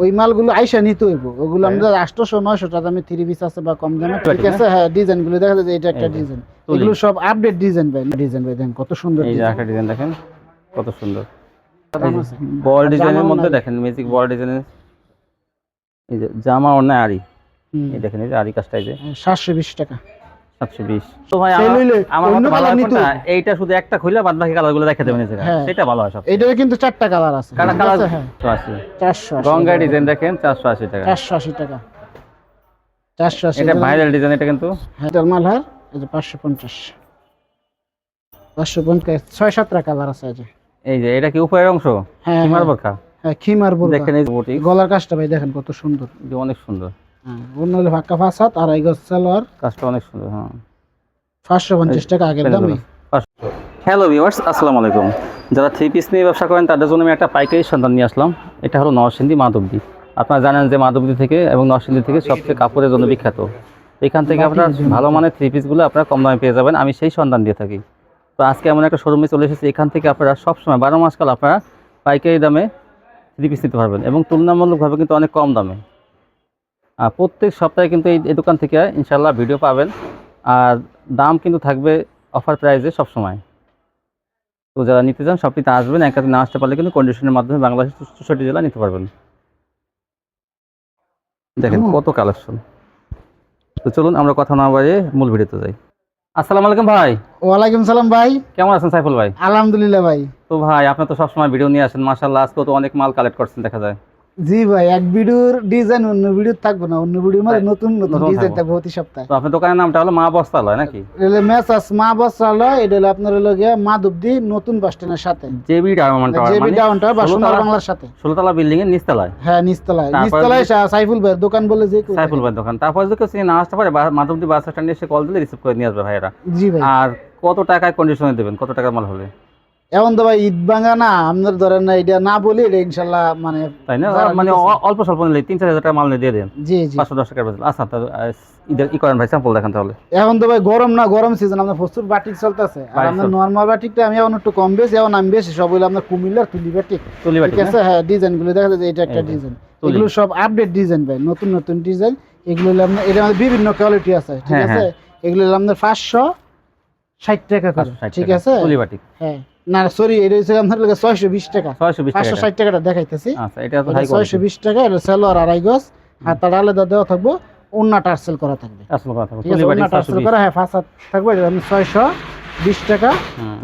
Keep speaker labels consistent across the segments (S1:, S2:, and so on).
S1: ওই মালগুলো আইসা নিতে হইব। ওগুলো। আমাদের আটশোশো নয়শো টাকা দামে থ্রি পিস আছে বা কম দামে। ঠিক আছে হ্যাঁ ডিজাইনগুলো দেখা যায় এটা একটা ডিজাইন। এগুলো সব আপডেট ডিজাইন ভাই ডিজাইন ভাই দেখেন কত সুন্দর
S2: একটা ডিজাইন দেখেন কত সুন্দর। বল ডিজাইনের মধ্যে দেখেন ম্যাজিক বল ডিজাইনের এই যে জামা অন্য আরি এই দেখেন এই যে আরি কাজটা এই যে।
S1: সাতশো বিশ টাকা।
S2: তো ভাই আমার- হয়। এইটা শুধু একটা খুলে বাদ বাকি দেবেন।
S1: হ্যাঁ।
S2: সেটা ভালো সব
S1: কিন্তু চারটা কালার আছে।
S2: কালার
S1: আছে? চারশো
S2: গঙ্গা ডিজাইন দেখেন চারশো আশি টাকা।
S1: চারশো আশি টাকা। চারশো আশি
S2: এটা ভাইরাল ডিজাইন এটা কিন্তু।
S1: হ্যাঁ এই যে পাঁচশো পঞ্চাশ। পাঁচশো পঞ্চাশ ছয় সাতটা কালার আছে এই যে।
S2: এই যে এটা কি উপরের অংশ?
S1: হ্যাঁ
S2: বরখা?
S1: খিমার
S2: দেখেন এই
S1: গলার কাজটা ভাই দেখেন কত সুন্দর।
S2: অনেক সুন্দর।
S1: অন্য ফাঁকা হাত এই সালোয়ার
S2: কাজটা অনেক সুন্দর হ্যাঁ।
S1: পাঁচশো পঞ্চাশ টাকা আগের দামে
S2: হ্যালো ভিউয়ার্স আসসালামু আলাইকুম। যারা থ্রি পিস নিয়ে ব্যবসা করেন তাদের জন্য আমি একটা পাইকারি সন্ধান নিয়ে আসলাম। এটা হলো নরসিংদী মাধবদী। আপনারা জানেন যে মাধবদী থেকে এবং নরসিংদী থেকে সবচেয়ে কাপড়ের জন্য বিখ্যাত। এখান থেকে আপনার ভালো মানের থ্রি পিসগুলো আপনারা কম দামে পেয়ে যাবেন। আমি সেই সন্ধান দিয়ে থাকি। তো আজকে এমন একটা শোরুমে চলে এসেছি। এখান থেকে আপনারা সবসময় বারো মাস কাল আপনারা পাইকারি দামে থ্রি পিস নিতে পারবেন এবং তুলনামূলকভাবে কিন্তু অনেক কম দামে। প্রত্যেক সপ্তাহে কিন্তু এই দোকান থেকে ইনশাল্লাহ ভিডিও পাবেন। আর দাম কিন্তু থাকবে অফার প্রাইসে সবসময়। তো যারা নিতে চান সব সবটিতে আসবেন। একাতে না আসতে পারলে কিন্তু কন্ডিশনের মাধ্যমে বাংলাদেশের চৌষট্টি জেলা নিতে পারবেন। দেখেন কত কালেকশন তো চলুন আমরা কথা না বাড়িয়ে মূল ভিডিওতে যাই। আসসালামু আলাইকুম ভাই।
S1: ওয়ালাইকুম সালাম ভাই।
S2: কেমন আছেন সাইফুল ভাই?
S1: আলহামদুলিল্লাহ ভাই।
S2: তো ভাই আপনি তো সবসময় ভিডিও নিয়ে আসেন মার্শাল্লাহ আজকে তো অনেক মাল কালেক্ট করছেন দেখা যায়।
S1: জি ভাই এক ভিডিওর ডিজাইন অন্য ভিডিও থাকবে না। অন্য ভিডিওর মধ্যে নতুন নতুন ডিজাইন
S2: থাকবে।
S1: প্রতি সপ্তাহে।
S2: তো আপনার দোকানের নামটা হলো মা নাকি?
S1: এটা মেসাস মা বস্ত্রালয় এটা হলো আপনার হলো গিয়ে মাধবদী নতুন বাস স্ট্যান্ডের সাথে।
S2: জেবি ডায়মন্ড টাওয়ার
S1: জেবি
S2: মানে
S1: ডাউনটা বা সোনার
S2: ষোলোতলা-
S1: বাংলার সাথে।
S2: ষোলোতলা বিল্ডিং এর নিচতলায়।
S1: হ্যাঁ নিচতলায়।
S2: তারপরে
S1: নিচতলায় সাইফুল ভাইয়ের দোকান বলে যে
S2: সাইফুল ভাই দোকান। তারপর যদি কেউ না আসতে পারে মাধবদী বাস স্ট্যান্ডে এসে কল দিলে রিসিভ করে নিয়ে আসবে ভাইয়েরা।
S1: জি ভাই।
S2: আর কত টাকায় কন্ডিশনে দেবেন? কত টাকার মাল হলে
S1: এখন তো ভাই ঈদ ভাঙা না আপনার ধরেন না এটা না বলি এটা ইনশাল্লাহ মানে
S2: তাই না? মানে অল্প স্বল্প নিলে তিন চার হাজার টাকা মাল নিয়ে দিয়ে দেন।
S1: জি জি।
S2: পাঁচশো দশ টাকার বেতন। আচ্ছা ঈদের ই করেন ভাই স্যাম্পল দেখান তাহলে।
S1: এখন তো ভাই গরম না গরম সিজন আপনার প্রচুর বাটিক চলতেছে। আর
S2: বাটিক
S1: আপনার নর্মাল বাটিকটা আমি এখন একটু কম বেশি এখন আমি বেশি। সব হইল আপনার কুমিল্লার তুলি বাটিক
S2: তুলি বাটি
S1: ঠিক আছে? হ্যাঁ ডিজাইনগুলো দেখা যায় যে এটা একটা ডিজাইন এগুলো সব আপডেট ডিজাইন ভাই নতুন নতুন ডিজাইন এগুলো হলো আপনার মধ্যে বিভিন্ন কোয়ালিটি আছে ঠিক
S2: হ্যাঁ,
S1: আছে? এগুলো হলো আপনার পাঁচশো ষাট টাকা করে ঠিক আছে? হ্যাঁ। না সরি এটা হচ্ছে আপনার লাগে ছয়শো বিশ টাকা। পাঁচশো ষাট টাকাটা দেখাইতেছি।
S2: এটা তো হাই
S1: ছয়শো বিশ টাকা এটা সেলোয়ার আড়াই গজ। হাতার আলাদা দেওয়া থাকব অন্য টার্সেল করা থাকবে।
S2: আসল কথা
S1: ঠিক আছে
S2: তুলি বাটি
S1: অন্য
S2: ছয়শো
S1: টার্সেল করা ফাঁস থাকবে এটা আমি ছয়শো বিশ টাকা
S2: হুম।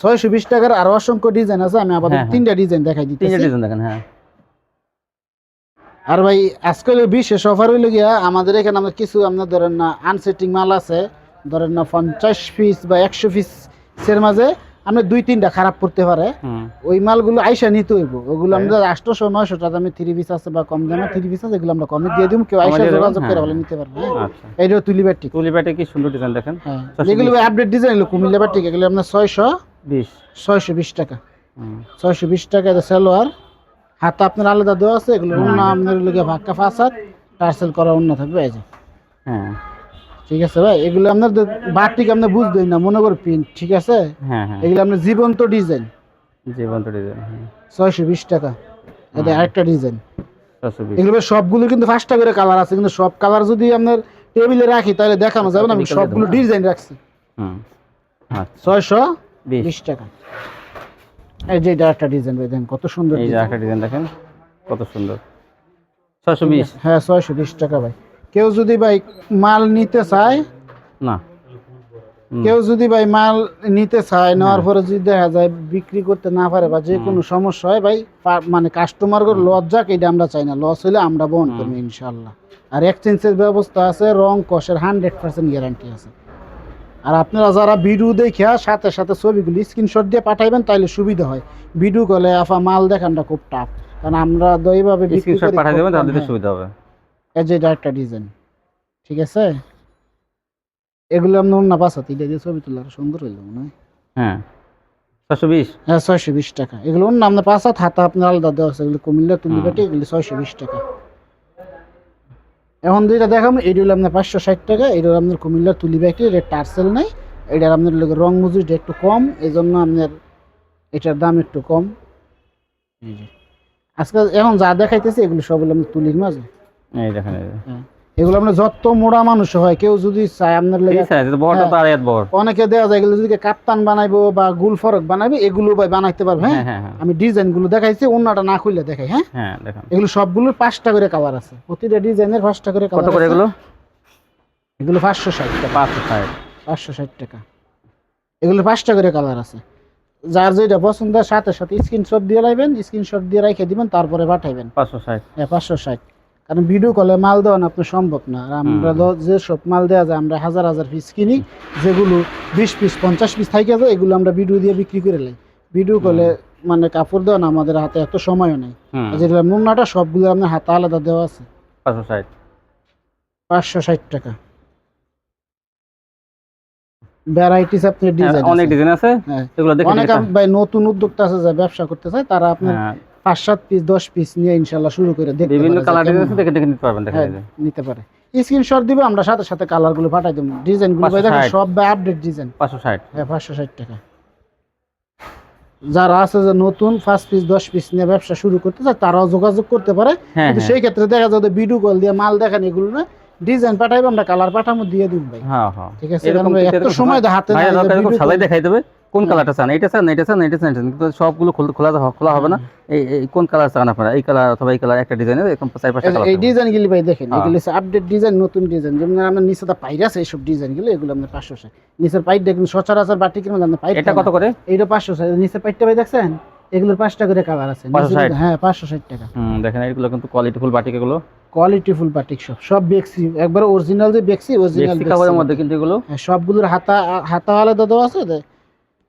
S1: ছয়শো বিশ টাকার আরও অসংখ্য ডিজাইন আছে আমি আপাতত
S2: হ্যাঁ, হ্যাঁ।
S1: তিনটা ডিজাইন দেখাই
S2: তিনটে
S1: দিতেছি
S2: ডিজাইন দেখেন হ্যাঁ।
S1: আর ভাই আজকাল বিশেষ অফার হইল গিয়া আমাদের এখানে কিছু আপনার ধরেন না আনসেটিং মাল আছে ধরেন না পঞ্চাশ পিস বা একশো পিসের মাঝে আপনার দুই তিনটা খারাপ পড়তে পারে। ওই মালগুলো আইসা নিতে হইব। ওগুলো
S2: হ্যাঁ।
S1: আমাদের আটশোশো নয়শো টাকা দামে থ্রি পিস আছে বা কম দামে থ্রি পিস আছে এগুলো আমরা কমে দিয়ে দিব কেউ আইসা যোগাযোগ করে
S2: হ্যাঁ।
S1: বলে নিতে পারবে হ্যাঁ।
S2: আচ্ছা।
S1: এইটাও তুলি বাটিক।
S2: তুলি বাটি কি সুন্দর ডিজাইন দেখেন।
S1: যেগুলো আপডেট ডিজাইন এগুলো কুমিল্লা বাটিক। এগুলো আপনার ছয়শো
S2: বিশ।
S1: ছয়শো বিশ টাকা। ছয়শো বিশ টাকা এটা সালোয়ার। হাতে আপনার আলাদা দেওয়া আছে এগুলো অন্য আপনার লোকে ভাক্কা টার্সেল করা অন্য থাকবে এই যে।
S2: হ্যাঁ।
S1: ঠিক আছে ভাই? এগুলো আপনার বাটিক আপনি বুঝবেন না মনে করে প্রিন্ট ঠিক আছে?
S2: হ্যাঁ হ্যাঁ।
S1: এগুলো আপনার জীবন্ত ডিজাইন
S2: জীবন্ত ডিজাইন হ্যাঁ।
S1: ছয়শো বিশ টাকা। এটা আরেকটা ডিজাইন এগুলো সবগুলো কিন্তু পাঁচটা করে কালার আছে কিন্তু সব কালার যদি আপনার টেবিলে রাখি তাহলে দেখানো যাবে না আমি সবগুলো ডিজাইন রাখছি।
S2: হুম। আচ্ছা।
S1: ছয়শো
S2: বিশ
S1: টাকা। এই যে এটা একটা ডিজাইন ভাই দেখেন কত সুন্দর
S2: এই যে একটা ডিজাইন দেখেন কত সুন্দর। ছয়শো বিশ।
S1: হ্যাঁ ছয়শো বিশ টাকা ভাই। কেউ যদি ভাই মাল নিতে চায়
S2: না।
S1: কেউ যদি ভাই মাল নিতে চায় নেওয়ার পরে যদি দেখা যায় বিক্রি করতে না পারে বা যে কোনো সমস্যা হয় ভাই মানে কাস্টমার লস যাক এটা আমরা চাই না। লস হলে আমরা বহন করব ইনশাল্লাহ আর এক্সচেঞ্জের ব্যবস্থা আছে রং কষের হান্ড্রেড পার্সেন্ট গ্যারান্টি আছে। আর আপনারা যারা ভিডিও দেখে সাথে সাথে ছবিগুলি স্ক্রিনশট দিয়ে পাঠাইবেন তাহলে সুবিধা হয়। ভিডিও কলে আফা মাল দেখানটা খুব টাফ কারণ আমরা তো এইভাবে করি
S2: দেবেন তাহলে
S1: হ্যাঁ।
S2: সুবিধা হবে।
S1: এই যে এটা একটা ডিজাইন ঠিক আছে? এগুলো আপনি অন্য এটা দিয়ে ছবি তোলা সুন্দর হইল মনে হয়।
S2: হ্যাঁ ছয়শো বিশ?
S1: হ্যাঁ ছয়শো বিশ টাকা। এগুলো অন্য আপনার পাঁচ হাত হাতে আপনার আলাদা দেওয়া আছে এগুলো কুমিল্লা তুলি কাটি এগুলো ছয়শো বিশ টাকা। এখন যেটা দেখাবো এইটা হলো আপনার পাঁচশো ষাট টাকা এটা হলো আপনার কুমিল্লা তুলি ব্যাগটি এটা টার্সেল নাই। এটার আপনার রং মজুরিটা একটু কম এই জন্য আপনার এটার দাম একটু কম। এই যে। আজকে এখন যা দেখাইতেছে এগুলো সবগুলো আমি তুলির মাঝে।
S2: এই দেখেন
S1: এগুলো আপনার যত মোড়া মানুষ হয় কেউ যদি চায় আপনার
S2: বড়।
S1: অনেকে দেওয়া যায় এগুলো যদি কাপ্তান বানাইবো বা গুল ফরক বানাইবে এগুলো ভাই বানাইতে পারবে হ্যাঁ?
S2: হ্যাঁ হ্যাঁ হ্যাঁ।
S1: আমি ডিজাইনগুলো দেখাইছি অন্যটা না খুললে দেখাই হ্যাঁ?
S2: হ্যাঁ
S1: এগুলো সবগুলোর পাঁচটা করে কালার আছে। প্রতিটা ডিজাইনের পাঁচটা করে
S2: কত
S1: কালার
S2: করে এগুলো?
S1: এগুলো পাঁচশো ষাট
S2: পাঁচশো ষাট।
S1: পাঁচশো ষাট টাকা। এগুলো পাঁচটা করে কালার আছে। যার যেটা পছন্দ হয় সাথে সাথে স্ক্রিনশট দিয়ে রাখবেন স্ক্রিনশট দিয়ে রেখে দিবেন তারপরে পাঠাইবেন।
S2: পাঁচশো ষাট।
S1: হ্যাঁ পাঁচশো ষাট। কারণ ভিডিও কলে মাল দেওয়া না আপনার সম্ভব না। আর আমরা যে সব মাল দেওয়া যায় আমরা হাজার হাজার পিস কিনি যেগুলো বিশ পিস পঞ্চাশ পিস থাকে যায় এগুলো আমরা ভিডিও দিয়ে বিক্রি করে লাই। ভিডিও কলে মানে কাপড় দেওয়া না আমাদের হাতে এত সময়ও নেই। যেগুলো মুন্নাটা সবগুলো আপনার হাতে আলাদা দেওয়া আছে।
S2: পাঁচশো ষাট।
S1: পাঁচশো ষাট টাকা। ভ্যারাইটিস আপনার ডিজাইন
S2: হ্যাঁ, অনেক ডিজাইন আছে।
S1: হ্যাঁ।
S2: এগুলো দেখে
S1: অনেক ভাই নতুন উদ্যোক্তা আছে যা ব্যবসা করতে চায় তারা আপনার
S2: হ্যাঁ,
S1: পাঁচ সাত পিস দশ পিস নিয়ে ইনশাল্লাহ শুরু করে দেখতে
S2: বিভিন্ন কালার দেখে দেখে নিতে পারবেন
S1: হ্যাঁ। নিতে পারে। স্ক্রিনশট দিবে আমরা সাথে সাথে পাঠাই দেবো। ডিজাইনগুলো ভাই দেখেন
S2: 560
S1: সব আপডেট ডিজাইন
S2: পাঁচশো ষাট।
S1: হ্যাঁ পাঁচশো ষাট টাকা। যারা আছে যে নতুন পাঁচ পিস দশ পিস নিয়ে ব্যবসা শুরু করতে চায় তারাও যোগাযোগ করতে পারে।
S2: হ্যাঁ
S1: কিন্তু
S2: হ্যাঁ
S1: সেই ক্ষেত্রে দেখা যাবে ভিডিও কল দিয়ে মাল দেখেন এগুলো না ডিজাইন পাঠাইবো আমরা কালার পাঠাবো দিয়ে দিব ভাই।
S2: হ্যাঁ হ্যাঁ।
S1: ঠিক আছে?
S2: কিন্তু
S1: এত সময় হাতে
S2: দেখাই দেবে। কোন। কালারটা চান? এটা চান এটা চান এটা চান কিন্তু সবগুলো খোলা খোলা হবে না। এই কোন কালার চান আপনারা? এই কালার অথবা এই কালার একটা ডিজাইনের এরকম চার পাঁচটা কালার
S1: এই ডিজাইন গুলি ভাই দেখেন
S2: হ্যাঁ।
S1: এগুলো আপডেট ডিজাইন নতুন ডিজাইন। যেমন আমরা নিচে দা পাইরা আছে এইসব ডিজাইনগুলো এগুলো আমরা পাঁচশো ষাট নিচের পাইট দেখুন সচরাচর বাটি কিনে আমরা পাইট
S2: এটা কত করে?
S1: এইটা পাঁচশো ষাট নিচের পাইটটা ভাই দেখছেন? এগুলোর পাঁচটা করে কালার আছে। হ্যাঁ পাঁচশো ষাট টাকা।
S2: হুম দেখেন এগুলো কিন্তু কোয়ালিটি ফুল বাটিক এগুলো।
S1: কোয়ালিটি ফুল বাটিক সব। সব বেক্সি একবার অরিজিনাল যে বেক্সি অরিজিনাল
S2: বেক্সি কাপড়ের মধ্যে কিন্তু এগুলো।
S1: হ্যাঁ, সবগুলোর হাতা হাতা আলাদা দেওয়া আছে?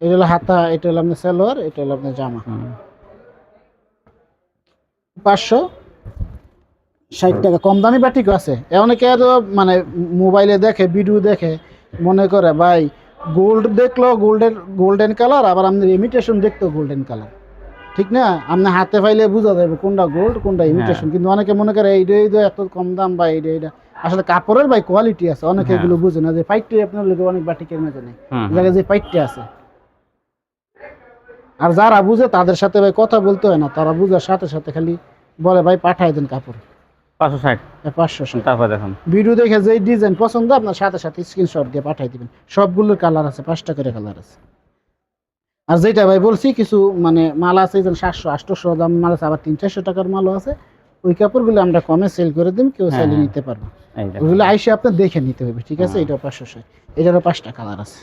S1: এটা হলো হাতা এটা হলো আপনার সালোয়ার এটা হলো আপনার জামা। পাঁচশো ষাট টাকা। কম দামি বাটিকও আছে। অনেকে তো মানে মোবাইলে দেখে ভিডিও দেখে মনে করে ভাই গোল্ড দেখল গোল্ডেন গোল্ডেন কালার আবার আপনার ইমিটেশন দেখতো গোল্ডেন কালার ঠিক না? আপনি হাতে পাইলে বোঝা যাবে কোনটা গোল্ড কোনটা ইমিটেশন কিন্তু অনেকে মনে করে এইটা এইটা এত কম দাম বা এইটা এইটা আসলে কাপড়ের ভাই কোয়ালিটি আছে। অনেকে
S2: হ্যাঁ।
S1: এগুলো বুঝে না যে পাইটটি আপনার লোকে অনেক বাটিকের মধ্যে নেই। যে পাইটটি আছে। আর যারা বুঝে তাদের সাথে ভাই কথা বলতে হয় না তারা বুঝার সাথে সাথে খালি বলে ভাই পাঠাই দেন কাপড়।
S2: পাঁচশো ষাট।
S1: পাঁচশো ষাট।
S2: তারপর দেখুন।
S1: ভিডিও দেখে যে ডিজাইন পছন্দ আপনার সাথে সাথে স্ক্রিনশট দিয়ে দিবেন। সবগুলোর কালার আছে পাঁচটা করে কালার আছে। আর যেটা ভাই বলছি কিছু মানে মাল আছে যেন সাতশো আটশোশো দাম মাল আছে আবার তিন চারশো টাকার মালও আছে। ওই কাপড়গুলো আমরা কমে সেল করে দিন কেউ
S2: হ্যাঁ,
S1: চাইলে
S2: হ্যাঁ।
S1: নিতে পারব ওগুলো আইসে আপনার দেখে নিতে হবে ঠিক আছে? এটা পাঁচশো ষাট। এটারও পাঁচটা কালার আছে।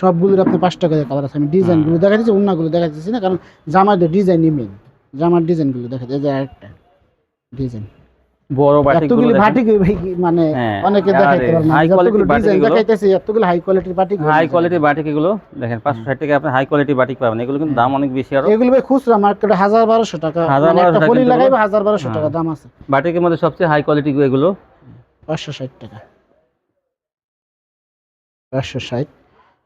S1: সবগুলোর আপনার পাঁচ টাকা কালার আছে। আমি ডিজাইনগুলো দেখা দিচ্ছি অন্যগুলো দেখা দিচ্ছি না কারণ জামার ডিজাইনই মেন জামার ডিজাইনগুলো দেখা যায় যে আরেকটা ডিজাইন
S2: বড়
S1: এতগুলি বাটিক মানে অনেকে দেখাইতে
S2: বাটিক।
S1: হাই কোয়ালিটির বাটিক
S2: হাই কোয়ালিটির বাটিক এগুলো দেখেন টাকা আপনি হাই কোয়ালিটির বাটিক পাবেন। এগুলো কিন্তু দাম অনেক বেশি আরও।
S1: এগুলো ভাই খুচরা মার্কেটে হাজার বারোশো টাকা মানে একটা লাগাইবে
S2: হ্যাঁ।
S1: টাকা দাম আছে।
S2: বাটিকের মধ্যে সবচেয়ে হাই কোয়ালিটি এগুলো।
S1: পাঁচশো ষাট টাকা। পাঁচশো ষাট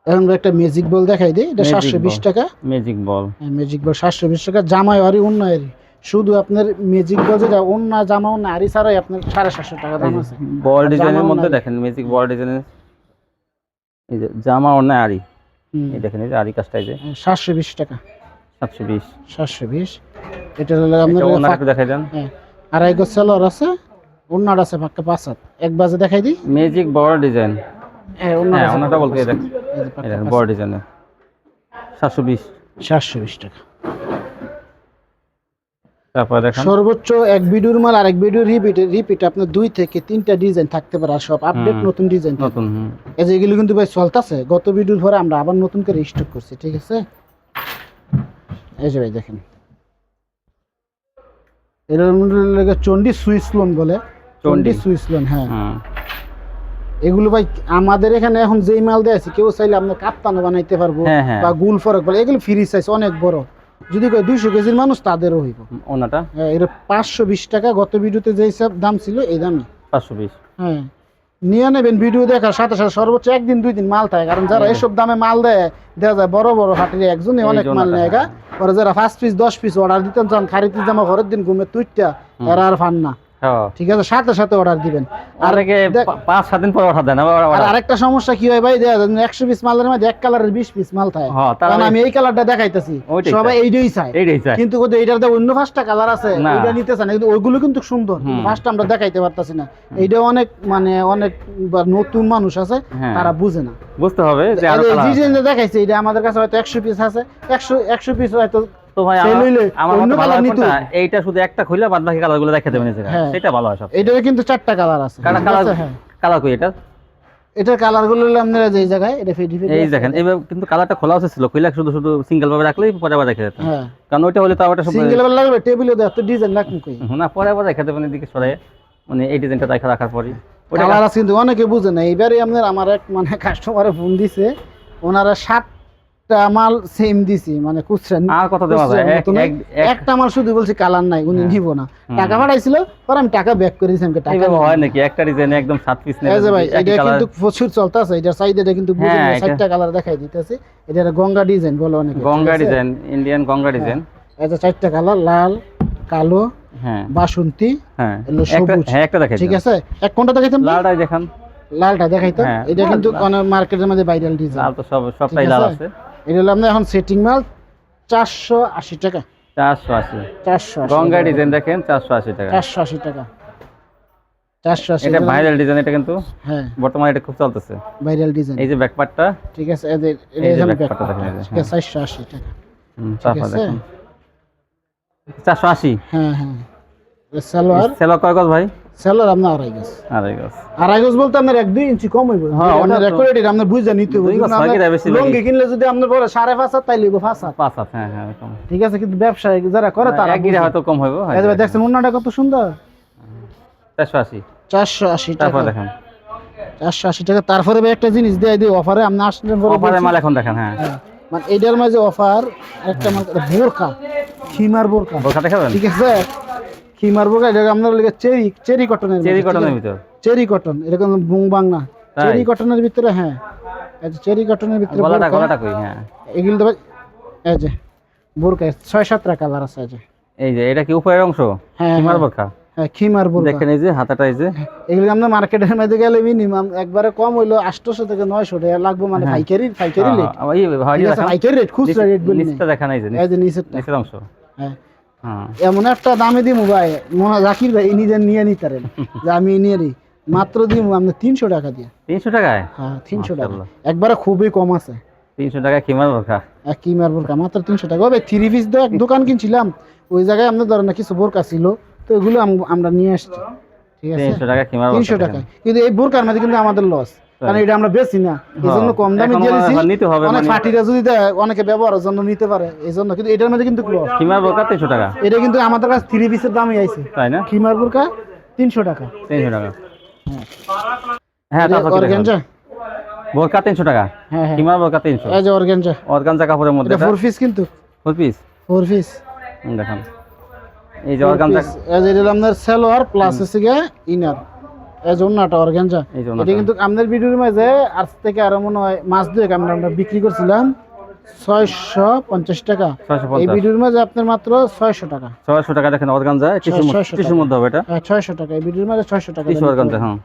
S1: এখন একটা ম্যাজিক বল দেখাই দিই। এটা সাতশো বিশ টাকা।
S2: ম্যাজিক বল
S1: ম্যাজিক বল সাতশো বিশ টাকা। জামাই আরি অন্য আরি শুধু আপনার ম্যাজিক বল যেটা অন্য জামা অন্য আরি ছাড়াই আপনার সাড়ে সাতশো টাকা দাম আছে।
S2: বল ডিজাইনের মধ্যে দেখেন ম্যাজিক বল ডিজাইনের এই যে জামা অন্য এই দেখেন এই যে কাজটা এই যে।
S1: সাতশো বিশ টাকা।
S2: সাতশো বিশ।
S1: সাতশো বিশ। এটা হলো আপনার
S2: দেখাই দেন।
S1: হ্যাঁ আড়াই গজ সেলর আছে অন্যটা আছে পাক্কা পাঁচ হাত। এক বাজে দেখাই দিই।
S2: ম্যাজিক বড় ডিজাইন
S1: হ্যাঁ অন্যটা
S2: হ্যাঁ অন্যটা বলতে দেখ।
S1: হাত। এই যে পাক্কা
S2: এই দেখেন
S1: পাঁচ
S2: বড় ডিজাইনের। সাতশো বিশ।
S1: সাতশো বিশ টাকা।
S2: তারপর দেখেন।
S1: সর্বোচ্চ এক ভিডিওর মাল রিপিট রিপিট আপনার দুই থেকে তিনটা ডিজাইন থাকতে পারে আর সব আপডেট নতুন ডিজাইন
S2: নতুন
S1: এই যে এগুলো কিন্তু ভাই চলতেছে গত ভিডিওর পরে আমরা আবার নতুন করে স্টক করছি ঠিক আছে? এই যে ভাই দেখেন। মধ্যে চন্ডি সুইস লোন বলে। চন্ডি সুইস লোন হ্যাঁ। এগুলো ভাই আমাদের এখানে এখন যেই মাল দেওয়া আছে কেউ চাইলে আপনার কাপ্তানো বানাইতে পারব
S2: হ্যাঁ, হ্যাঁ।
S1: বা গুল ফরক বলে এগুলো ফ্রি সাইজ অনেক বড় যদি কয় দুইশো কেজির মানুষ তাদেরও হইব
S2: ওনাটা
S1: হ্যাঁ, এটা পাঁচশো বিশ টাকা গত ভিডিওতে যে হিসাব দাম ছিল এই দামই
S2: পাঁচশো বিশ
S1: হ্যাঁ নিয়ে নেবেন ভিডিও দেখার সাথে সাথে সর্বোচ্চ একদিন দুই দিন মাল থাকে কারণ যারা। এসব দামে মাল দেয় দেওয়া যায় বড় বড় হাটের একজনে অনেক মাল। নেয় যারা পাঁচ পিস দশ পিস অর্ডার দিতেন চান খারিতে জামা ঘরের দিন ঘুমে তুইটা। এরা আর ফান না। ঠিক আছে সাথে সাথে অর্ডার দিবেন। আর
S2: পাঁচ সাত দিন পর অর্ডার দেন
S1: আর আরেকটা সমস্যা কি হয় ভাই একশো পিস মালের মধ্যে এক কালারের বিশ পিস মাল থাকে।
S2: হ্যাঁ,
S1: কারণ আমি এই কালারটা দেখাইতেছি সবাই। এইটাই
S2: এইটাই চাই।
S1: কিন্তু এইটার অন্য পাঁচটা কালার আছে
S2: না।
S1: ওইটা নিতে চায় না কিন্তু ওইগুলো কিন্তু সুন্দর। পাঁচটা আমরা দেখাইতে পারতাছি না। এইটা অনেক মানে অনেক নতুন মানুষ আছে
S2: হ্যাঁ।
S1: তারা বুঝে না।
S2: বুঝতে হবে যে
S1: দেখাইছে এটা আমাদের কাছে হয়তো একশো পিস আছে একশো একশো পিস হয়তো
S2: তো ভাই আমার-
S1: অন্য
S2: মতে ভালো
S1: colour নিতে।
S2: এইটা শুধু একটা খুলে বাদ বাকি কালারগুলো দেখাতে। সেটা ভালো হয় সব
S1: এটার কিন্তু চারটা কালার আছে।
S2: কালার কালার
S1: আছে?
S2: কালার কই এটা
S1: এটার কালারগুলো আপনারা যে জায়গায় এটা ফেডি ফেডি
S2: এই দেখেন এইভাবে কিন্তু কালারটা খোলা আছে ছিল। খুলে শুধু শুধু সিঙ্গেল ভাবে রাখলেই পরে আবার রেখে যেতাম কারণ ওইটা হলে তো ওটা সব
S1: সিঙ্গেল বেল লাগবে টেবিলে দেওয়া তো ডিজাইন লাগবে কই?
S2: না পরে আবার রেখে দেবেন এদিকে সরাই। মানে এই ডিজাইনটা দেখা রাখার ওটা
S1: কালার আছে কিন্তু অনেকে বুঝে না। এইবারে আপনার আমার এক মানে কাস্টমারে ফোন দিছে ওনারা সাতটা মাল সেম দিছি মানে খুচরা।
S2: আর কত দেওয়া যায়?
S1: একটা মাল শুধু বলছি কালার নাই উনি নিব না। টাকা পাঠাইছিল পরে আমি টাকা ব্যাক করে দিয়েছি আমাকে টাকা
S2: হয় নাকি? একটা ডিজাইনে একদম সাত পিস
S1: এই যে ভাই এটা কিন্তু প্রচুর চলতেছে এটার সাইড এটা কিন্তু বুঝে
S2: হ্যাঁ, এটা-
S1: চারটা কালার দেখাই দিতেছি। এটা গঙ্গা ডিজাইন বলে অনেকে
S2: Ganga design Indian Ganga design
S1: এটা চারটা কালার লাল কালো
S2: হ্যাঁ।
S1: বাসন্তী
S2: হ্যাঁ।
S1: সবুজ।
S2: হ্যাঁ একটা দেখাই
S1: ঠিক আছে? এক কোনটা দেখাইতাম
S2: লালটাই দেখান।
S1: লালটা দেখাইতাম।
S2: হ্যাঁ,
S1: এটা কিন্তু মার্কেটের মধ্যে ভাইরাল ডিজাইন
S2: লাল তো সব সবটাই লাল
S1: আছে? এটা হলো আপনার এখন সেটিং মাল চারশো আশি টাকা।
S2: চারশো আশি।
S1: চারশো
S2: গঙ্গা ডিজাইন দেখেন চারশো আশি টাকা।
S1: চারশো আশি টাকা। চারশো আশি
S2: এটা ভাইরাল ডিজাইন এটা কিন্তু
S1: হ্যাঁ।
S2: বর্তমানে এটা খুব চলতেছে।
S1: ভাইরাল ডিজাইন
S2: এই যে ব্যাকপার্টটা
S1: ঠিক আছে এদের
S2: এই যে
S1: এদের
S2: back
S1: back
S2: part টা
S1: part,
S2: দেখেন
S1: ঠিক আছে চারশো আশি টাকা।
S2: তারপর
S1: আছে?
S2: দেখেন। চারশো আশি।
S1: হ্যাঁ হ্যাঁ। সালোয়ার।
S2: সেলো কয় গজ ভাই?
S1: সালোয়ার আপনার আড়াই গজ।
S2: আড়াই গজ।
S1: আড়াই গজ বলতে আপনার এক দুই ইঞ্চি কম হইব।
S2: হ্যাঁ,
S1: আপনার আপনার বুঝে নিতে হবে।
S2: হয়?
S1: লুঙ্গি কিনলে যদি আপনার বলে সাড়ে পাঁচ হাত পাঁচ হাত।
S2: পাঁচ হাত হ্যাঁ হ্যাঁ
S1: ঠিক আছে কিন্তু ব্যবসায়ী যারা করে তারা
S2: এক গিরে হয়তো কম হইব
S1: এই যে ভাই দেখছেন অন্যটা কত সুন্দর।
S2: চারশো আশি।
S1: চারশো আশি
S2: তারপর
S1: টাকা
S2: দেখেন।
S1: চারশো আশি টাকা। তারপরে একটা জিনিস দিয়ে দিই অফারে আপনি আসলেন বলছি।
S2: মাল এখন দেখেন হ্যাঁ।
S1: হ্যাঁ, মানে এটার মাঝে অফার একটা মাল বোরকা খিমার বোরকা
S2: বোরখা দেখাবেন?
S1: ঠিক আছে খিমার বোরকা এটা আপনার লেগে চেরি চেরি কটনের
S2: চেরি কটনের ভিতর।
S1: চেরি কটন এরকম বুংবাং না? চেরি কটনের ভিতরে হ্যাঁ। এই যে চেরি কটনের ভিতরে
S2: গলাটা। গলাটা কই? হ্যাঁ।
S1: এগুলো তো এই যে বোরকা ছয় সাতটা কালার আছে এই যে।
S2: এই যে এটা কি উপরের অংশ?
S1: হ্যাঁ
S2: কিমার
S1: হ্যাঁ,
S2: বোরখা
S1: হ্যাঁ খিমার বোরকা।
S2: দেখেন এই যে হাতাটা এই যে।
S1: এগুলো আমরা মার্কেটের মধ্যে গেলে মিনিমাম একবারে কম হইল আটশোশো থেকে নয়শো টাকা লাগবে মানে
S2: হ্যাঁ।
S1: পাইকারি পাইকারি রেট
S2: হ্যাঁ, এই।
S1: পাইকারি রেট খুচরা রেট বলি
S2: নিচটা দেখান এই যে
S1: এই যে নিচেরটা।
S2: নিচের অংশ।
S1: হ্যাঁ
S2: হ্যাঁ।
S1: এমন একটা দামে দিমু ভাই মনে হয় জাকির ভাই নিজে নিয়ে নিতারেন যে আমি নিয়ে নিই। মাত্র দিমু আপনি তিনশো টাকা দিয়ে।
S2: তিনশো টাকায়?
S1: হ্যাঁ তিনশো টাকা। একবারে খুবই কম আছে।
S2: তিনশো টাকায় কিমার বোরখা?
S1: এক কি মার বোরকা মাত্র তিনশো টাকা। ভাই থ্রি পিস এক দোকান কিনছিলাম। ওই জায়গায় আপনার ধরেন না কিছু বোরকা ছিল তো এগুলো আমরা নিয়ে আসছি। ঠিক আছে?
S2: তিনশো টাকা কিমার
S1: তিনশো টাকা কিন্তু এই বোরকার মধ্যে কিন্তু আমাদের লস কারণ এটা আমরা বেশি না। এই জন্য কম দামে দিয়ে দিছি
S2: নিতে হবে
S1: অনেক
S2: মানে
S1: ফাটিরা যদি দেয় অনেকে ব্যবহারের জন্য নিতে পারে। এই জন্য কিন্তু এটার মধ্যে কিন্তু
S2: কিমার বোরখা তিনশো টাকা।
S1: এটা কিন্তু আমাদের কাছে থ্রি পিসের দামই আইছে
S2: তাই না?
S1: খিমার বোরকা তিনশো টাকা।
S2: তিনশো টাকা। হ্যাঁ। তারপর বোরকা টাকা।
S1: হ্যাঁ হ্যাঁ।
S2: বোরকা তিনশো।
S1: এই যে অর্গেঞ্জা
S2: অর্গানজা কাপড়ের মধ্যে
S1: এটা ফোর পিস কিন্তু।
S2: ফোর পিস
S1: ফোর পিস
S2: দেখান। এই যে অর্গানজা
S1: এই যে এটা আপনার সালোয়ার প্লাস হচ্ছে গিয়ে ইনার এই
S2: এই যে
S1: এটা। কিন্তু আপনার ভিডিওর মাঝে আজ থেকে আরও মনে হয় মাস দুয়েক আমরা আমরা বিক্রি করছিলাম ছয়শো পঞ্চাশ টাকা। এই ভিডিওর মাঝে আপনার মাত্র ছয়শো টাকা।
S2: ছয়শো টাকা দেখেন অর্গানজা টিসুর মধ্যে- হবে এটা।
S1: হ্যাঁ ছয়শো টাকা। এই ভিডিওর মাঝে ছয়শো টাকা
S2: টিসু অর্গানজা হ্যাঁ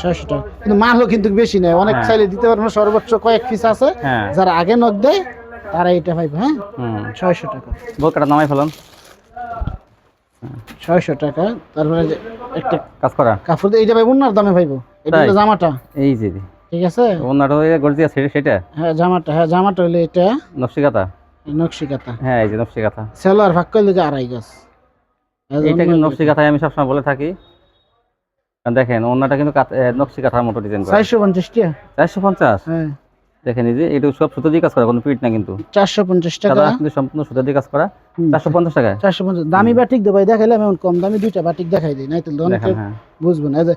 S2: ছয়শো টাকা।
S1: কিন্তু মালও কিন্তু বেশি নেই। অনেক
S2: হ্যাঁ।
S1: চাইলে দিতে পারব সর্বোচ্চ কয়েক পিস আছে।
S2: হ্যাঁ।
S1: যারা আগে নখ দেয় তারা এটা পাইবে হ্যাঁ? ছয়শো টাকা।
S2: বোরকাটা নামাই ফেলান
S1: ছয়শো টাকা তারপরে একটা
S2: কাজ করা।
S1: কাপড় এইটা না দামে এটা হলো জামাটা।
S2: এই যে
S1: ঠিক আছে?
S2: ওনাটা সেটা সেটা?
S1: হ্যাঁ জামাটা হ্যাঁ জামাটা হইলে এটা।
S2: নকশিকাতা?
S1: নকশি কাতা
S2: হ্যাঁ এই যে নকশিকাতা।
S1: সেলোয়ার ভাগ করলে যে আড়াই
S2: এইটা কিন্তু নকশিকাথায় আমি সবসময় বলে থাকি। দেখেন ওনাটা কিন্তু এ, নকশিকাথার মতো ডিজাইন করা।
S1: চারশো পঞ্চাশ টাকা
S2: চারশো পঞ্চাশ?
S1: হ্যাঁ।
S2: দেখেন এই যে এটা সব সুতো দিয়ে কাজ করা কোনো পিট না কিন্তু।
S1: চারশো পঞ্চাশ টাকা।
S2: কিন্তু সম্পূর্ণ সুতো দিয়ে কাজ করা।
S1: হুম,
S2: চারশো পঞ্চাশ টাকায়?
S1: চারশো পঞ্চাশ। দামি বাটিক দেবাই দেখাইলাম এমন কম দামি দুইটা বাটিক দেখাই দিই নাই তো অনেকে
S2: হ্যাঁ।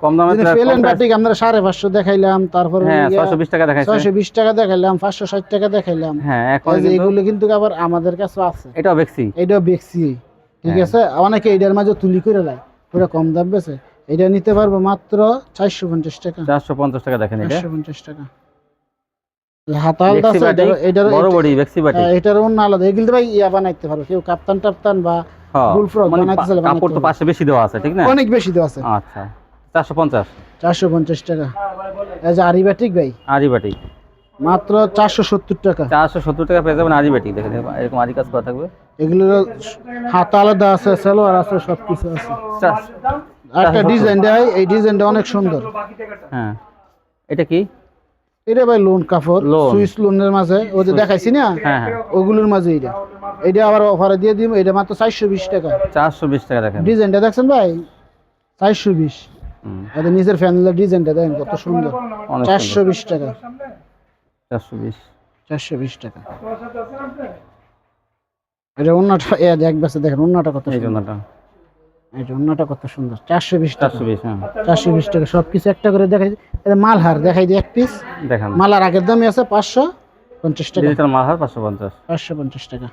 S2: কম দামে
S1: ফেলেন বাটিক আমরা সাড়ে পাঁচশো দেখাইলাম তারপর
S2: হ্যাঁ ছয়শো বিশ টাকা দেখাইছে।
S1: ছয়শো বিশ টাকা দেখাইলাম পাঁচশো ষাট টাকা দেখাইলাম।
S2: হ্যাঁ এখন কিন্তু
S1: এগুলো কিন্তু আবার আমাদের কাছে আছে।
S2: এটাও বেক্সি।
S1: এটাও বেচছি ঠিক
S2: হ্যাঁ।
S1: আছে? অনেকে এইটার মাঝে তুলি করে লাই পুরো কম দাম বেছে। এটা নিতে পারব মাত্র চারশো পঞ্চাশ টাকা।
S2: চারশো পঞ্চাশ টাকা দেখেন এটা।
S1: চারশো পঞ্চাশ টাকা। ভাই ইয়া বানাইতে পারো কেউ কাপ্তান টাপ্তান বা
S2: হ্যাঁ, মানে
S1: বানাইতে
S2: পা-
S1: চাইলে
S2: কাপড় তো পাশে বেশি দেওয়া আছে ঠিক না?
S1: অনেক বেশি দেওয়া আছে।
S2: আচ্ছা চারশো পঞ্চাশ।
S1: চারশো পঞ্চাশ টাকা। এই যে ভাই?
S2: আরি বাটিক
S1: মাত্র চারশো সত্তর টাকা।
S2: চারশো সত্তর টাকা পেয়ে যাবেন আরি বাটিক দেখেন এরকম আরি কাজ করা থাকবে।
S1: এগুলোর হাত আলাদা আছে সালোয়ার আছে সব কিছু আছে একটা ডিজাইন দেয় এই ডিজাইনটা অনেক সুন্দর।
S2: হ্যাঁ। এটা কি?
S1: এটা ভাই লোন কাপড় সুইস লোনের মাঝে ওই যে দেখাইছি না?
S2: হ্যাঁ হ্যাঁ।
S1: ওগুলোর মাঝে এটা এটা আবার অফারে দিয়ে দিব এটা মাত্র চারশো বিশ টাকা।
S2: চারশো বিশ টাকা দেখেন।
S1: ডিজাইনটা দেখছেন ভাই? চারশো বিশ। এটা নিচের ফ্যামিলির ডিজাইনটা দেখেন কত সুন্দর। চারশো বিশ টাকা।
S2: চারশো বিশ।
S1: চারশো বিশ টাকা। এটা অন্যটা এ দেখ দেখেন অন্যটা কত
S2: এই
S1: অন্যটা কত সুন্দর চারশো বিশ
S2: চারশো বিশ হ্যাঁ।
S1: চারশো বিশ টাকা সব কিছু একটা করে দেখাই মালহার দেখাই দিই এক পিস
S2: দেখান।
S1: মালার আগের দামই আছে পাঁচশো পঞ্চাশ টাকা।
S2: ডিজিটাল মালহার পাঁচশো পঞ্চাশ।
S1: পাঁচশো পঞ্চাশ টাকা।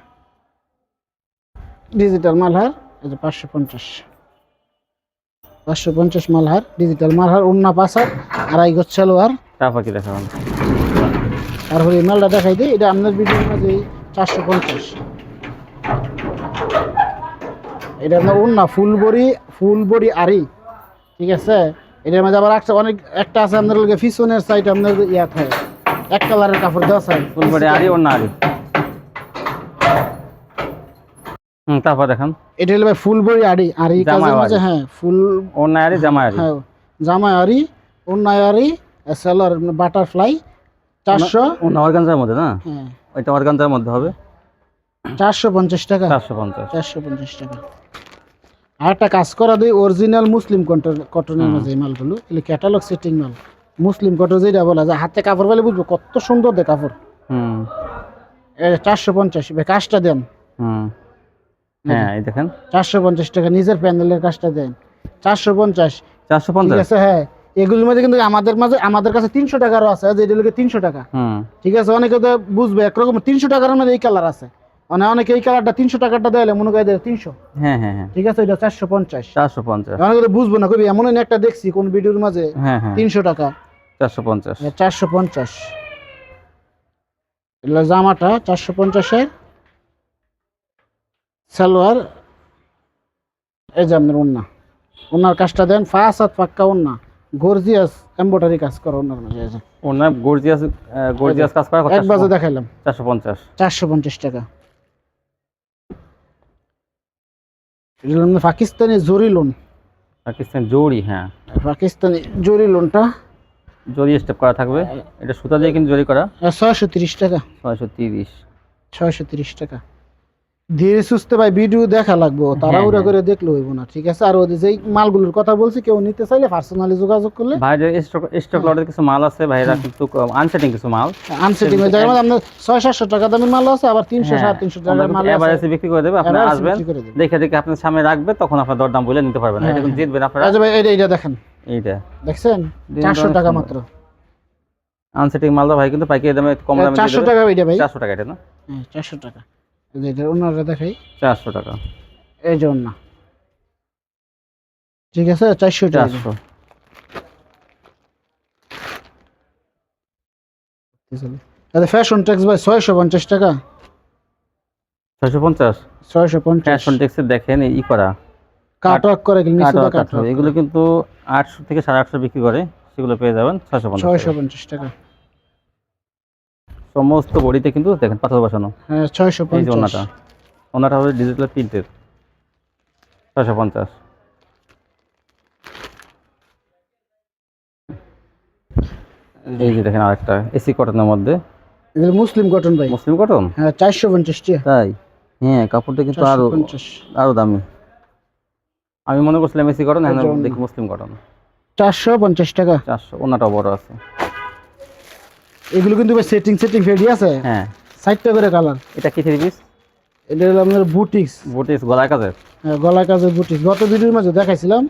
S1: ডিজিটাল মালহার এই যে পাঁচশো পঞ্চাশ। পাঁচশো পঞ্চাশ মালহার ডিজিটাল মালহার উন্না পাসার আড়াই গোছ সালোয়ার
S2: তারপর কি দেখাবেন?
S1: তারপরে এই মালটা দেখাই দিই এটা আপনার ভিডিওর মাঝে চারশো পঞ্চাশ। এটা আপনার উন্না ফুল বড়ি ফুল বড়ি আড়ি ঠিক আছে? এটার মাঝে আবার একটা অনেক একটা আছে আপনার লগে পিছনের সাইড আপনার ইয়া থাকে এক কালারের কাপড় দেওয়া সাইড
S2: ফুলবাড়ি আরি না আরি হুম তারপর দেখান।
S1: এটা হলো ভাই ফুল বড়ি আড়ি আড়ি কাজের
S2: আড়ি।
S1: হ্যাঁ ফুল
S2: না আরি জামা আরি
S1: হ্যাঁ জামাই আড়ি উন্নায় আড়ি সেলার বাটারফ্লাই চারশো।
S2: না অর্গানজার মধ্যে না?
S1: হ্যাঁ।
S2: ওইটা অর্গানজার মধ্যে হবে?
S1: চারশো পঞ্চাশ টাকা।
S2: চারশো পঞ্চাশ।
S1: চারশো পঞ্চাশ টাকা। আর একটা কাজ করা দিই অরিজিনাল মুসলিম কটনের মাঝে এই মালগুলো এগুলো ক্যাটালগ সেটিং মাল। মুসলিম কটন যেটা বলা যায় হাতে কাপড় পেলে বুঝব কত সুন্দর দে কাপড়।
S2: হুম।
S1: চারশো পঞ্চাশ কাজটা দেন।
S2: হ্যাঁ এই দেখেন।
S1: চারশো পঞ্চাশ টাকা নিজের প্যান্ডেলের কাজটা দেন। চারশো পঞ্চাশ।
S2: চারশো পঞ্চাশ।
S1: আছে হ্যাঁ। এগুলোর মধ্যে কিন্তু আমাদের মাঝে আমাদের কাছে তিনশো টাকারও আছে যেটা লোকে তিনশো টাকা। ঠিক আছে অনেকে তো বুঝবে একরকম তিনশো টাকার মধ্যে এই কালার আছে। মানে অনেকে এই কালারটা তিনশো টাকারটা দেয় মনে করে দেয় তিনশো।
S2: হ্যাঁ হ্যাঁ হ্যাঁ।
S1: ঠিক আছে এটা চারশো পঞ্চাশ।
S2: চারশো পঞ্চাশ।
S1: অনেকে বুঝব না কবি এমন একটা দেখছি কোন ভিডিওর মাঝে
S2: হ্যাঁ হ্যাঁ।
S1: তিনশো টাকা।
S2: চারশো পঞ্চাশ।
S1: চারশো পঞ্চাশ। এগুলো জামাটা চারশো পঞ্চাশের। সালোয়ার এই যে আপনার ওন্না ওনার কাজটা দেন ফাঁস হাত পাক্কা ওন্না গর্জিয়াস এম্বোটারি কাজ করো ওনার মাঝে এই যে।
S2: ওর গর্জিয়াস গর্জিয়াস কাজ করা
S1: এক বাজে দেখাইলাম।
S2: চারশো পঞ্চাশ।
S1: চারশো পঞ্চাশ টাকা। পাকিস্তানি জরি লোন
S2: পাকিস্তান জরি হ্যাঁ।
S1: পাকিস্তানি জরি লোনটা
S2: জরি স্টেপ করা থাকবে। এটা সুতা দিয়ে কিন্তু জরি করা।
S1: ছয়শো তিরিশ টাকা।
S2: ছয়শো তিরিশ।
S1: ছয়শো তিরিশ টাকা। ধীরে সুস্থে ভাই ভিডিও দেখা লাগবো তাড়াহুড়া
S2: হ্যাঁ।
S1: করে দেখলে হইব না ঠিক আছে? আর ওদের যেই মালগুলোর কথা বলছি কেউ নিতে চাইলে পার্সোনালি যোগাযোগ করলে
S2: ভাইদের স্টক স্টক লটের কিছু মাল আছে ভাইরা কিন্তু আনসেটিং কিছু মাল।
S1: আনসেটিং হয়ে যায় আপনার ছয় সাতশো টাকা দামের মাল আছে আবার তিনশো সাড়ে তিনশো টাকার মাল আছে।
S2: এভারেজে বিক্রি করে দেবে আপনি আসবেন। দেখে দেখে আপনার সামনে রাখবে তখন আপনার দরদাম বলে নিতে পারবেন। এটা কিন্তু জিতবেন আপনারা।
S1: আচ্ছা ভাই এইটা এইটা দেখেন।
S2: এইটা।
S1: দেখছেন?
S2: দিন
S1: চারশো
S2: অনেক
S1: টাকা মাত্র।
S2: আনসেটিং মালদা ভাই কিন্তু পাইকারি দামে কম দামে
S1: চারশো টাকা এইটা ভাই।
S2: চারশো টাকা এটা না?
S1: হ্যাঁ চারশো টাকা। এই যে এটা অন্যটা দেখাই।
S2: চারশো টাকা।
S1: এই যে অন্য ঠিক আছে চারশো
S2: চারশো।
S1: আচ্ছা ফ্যাশন ট্যাক্স ভাই ছয়শো পঞ্চাশ টাকা।
S2: ছয়শো পঞ্চাশ?
S1: ছয়শো পঞ্চাশ।
S2: ফ্যাশন টেক্সে দেখেন ই করা।
S1: কাট ওয়ার্ক করে গেলে কাট
S2: কাটওয়া এগুলো কিন্তু আটশো থেকে সাড়ে আটশো বিক্রি করে সেগুলো পেয়ে যাবেন ছয়শো পঞ্চাশ
S1: ছয়শো পঞ্চাশ টাকা।
S2: সমস্ত বডিতে কিন্তু দেখেন পাথর বসানো।
S1: হ্যাঁ ছয়শো
S2: এই যে
S1: পঞ্চাশ।
S2: ওনাটা ওনাটা হবে ডিজিটাল প্রিন্টের ছয়শো পঞ্চাশ। এই যে দেখেন আরেকটা এসি কটনের মধ্যে।
S1: এগুলো মুসলিম কটন ভাই।
S2: মুসলিম কটন
S1: হ্যাঁ চারশো পঞ্চাশ টাকা
S2: তাই? হ্যাঁ কাপড়টা কিন্তু
S1: আরও
S2: আরও দামি। আমি মনে করছিলাম এসি কটন। দেখি মুসলিম কটন
S1: চারশো পঞ্চাশ টাকা।
S2: চারশো ওনাটাও বড় আছে।
S1: এগুলো কিন্তু ভাই সেটিং সেটিং রেডি আছে।
S2: হ্যাঁ।
S1: সাইডটা করে কালার
S2: এটা কি থ্রি পিস
S1: এটা হলো আপনার বুটিক্স।
S2: বুটিস গলায় কাজের?
S1: হ্যাঁ গলা কাজের বুটিক্স। গত ভিডিওর মাঝে দেখাইছিলাম।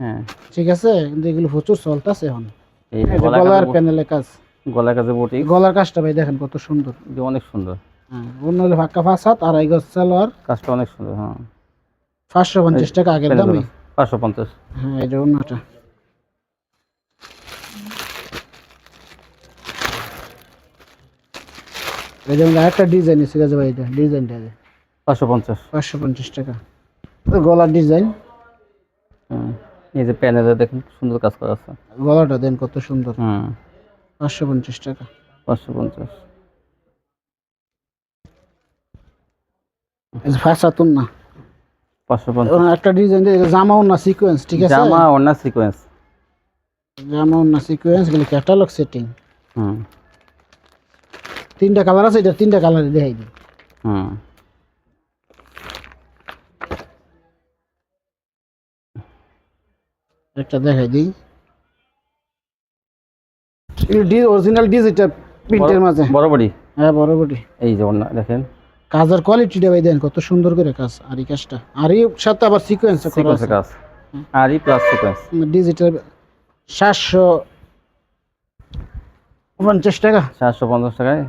S2: হ্যাঁ।
S1: ঠিক আছে? কিন্তু এগুলো প্রচুর চলতেছে এখন।
S2: এই
S1: এই গলার
S2: কাজের
S1: প্যানেলের কাজ।
S2: গলায় কাজের বুটিক
S1: গলার কাজটা ভাই দেখেন কত সুন্দর।
S2: যে অনেক সুন্দর।
S1: হ্যাঁ অন্য হলে ফাঁকা ফাঁস হাত আড়াই গজ সালোয়ার।
S2: কাজটা অনেক সুন্দর হ্যাঁ।
S1: পাঁচশো পঞ্চাশ টাকা আগের দামে।
S2: পাঁচশো পঞ্চাশ।
S1: হ্যাঁ এটা অন্যটা। এই যেমন আরেকটা ডিজাইন এসে গেছে ভাই এটা ডিজাইনটা
S2: পাঁচশো পঞ্চাশ।
S1: পাঁচশো পঞ্চাশ টাকা। গলার ডিজাইন।
S2: এই যে প্যানেলে দেখেন সুন্দর কাজ করা আছে।
S1: গলাটা দেন কত সুন্দর।
S2: হুম।
S1: পাঁচশো পঞ্চাশ টাকা।
S2: পাঁচশো পঞ্চাশ।
S1: ফাঁসাতুন না
S2: পাঁচশো পঞ্চাশ।
S1: একটা ডিজাইন দিয়ে জামাও না সিকোয়েন্স ঠিক আছে?
S2: জামা ওড়না সিকোয়েন্স
S1: জামাও না সিকোয়েন্স গেলে ক্যাটালগ সেটিং
S2: হুম।
S1: তিনটা কালার আছে এটা তিনটা কালার দেখাই দিই।
S2: হুম।
S1: একটা দেখাই দিই। অরিজিনাল ডিজিটাল প্রিন্টের মাঝে।
S2: বরাবরই
S1: হ্যাঁ বরাবরই
S2: এই যে দেখেন।
S1: কাজের কোয়ালিটিটা ভাই দেন কত সুন্দর করে কাজ আর এই কাজটা। আর এই সাথে আবার সিকোয়েন্স করা
S2: কাজ। আর ই প্লাস সিকোয়েন্স
S1: ডিজিটাল সাতশো পঞ্চাশ টাকা।
S2: সাতশো পঞ্চাশ টাকায়?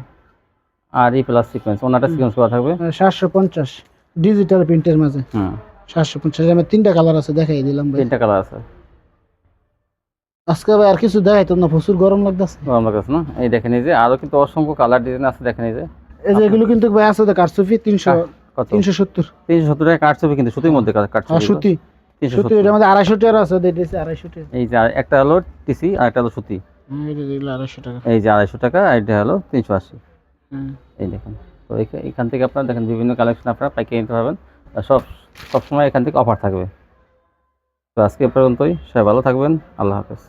S2: আর ই প্লাস সিকোয়েন্স ওনাটা সিকোয়েন্স করা থাকবে?
S1: সাতশো পঞ্চাশ ডিজিটাল প্রিন্টের মাঝে।
S2: হুম।
S1: সাতশো পঞ্চাশ আমার তিনটা কালার আছে দেখাই দিলাম ভাই।
S2: তিনটা কালার আছে।
S1: আজকে ভাই আর কিছু দেখাই তো না প্রচুর গরম লাগতেছে।
S2: আমার কাছে না? এই দেখেন এই যে আরও কিন্তু অসংখ্য কালার ডিজাইন আছে দেখেন এই যে।
S1: এই যে এগুলো কিন্তু ভাই আছে তো কারসুফি তিনশো
S2: কত?
S1: তিনশো সত্তর।
S2: তিনশো সত্তর টাকা কাটছবি কিন্তু সুতির মধ্যে
S1: আর
S2: কাটছবি
S1: সুতি। সুতি এটার মধ্যে আড়াইশো টাকার আছে দেখতেছি আড়াইশো টাকা
S2: এই যে একটা হলো টিসি আর একটা হলো সুতি।
S1: হ্যাঁ, এটা দেখলে আড়াইশো টাকা।
S2: এই যে আড়াইশো টাকা আর এটা হলো তিনশো আশি।
S1: হ্যাঁ।
S2: এই দেখেন। তো এখান থেকে আপনারা দেখেন বিভিন্ন কালেকশন আপনারা পাইকে নিতে পারবেন। সব, সবসময় এখান থেকে অফার থাকবে। তো আজকে পর্যন্তই। সবাই ভালো থাকবেন। আল্লাহ হাফেজ।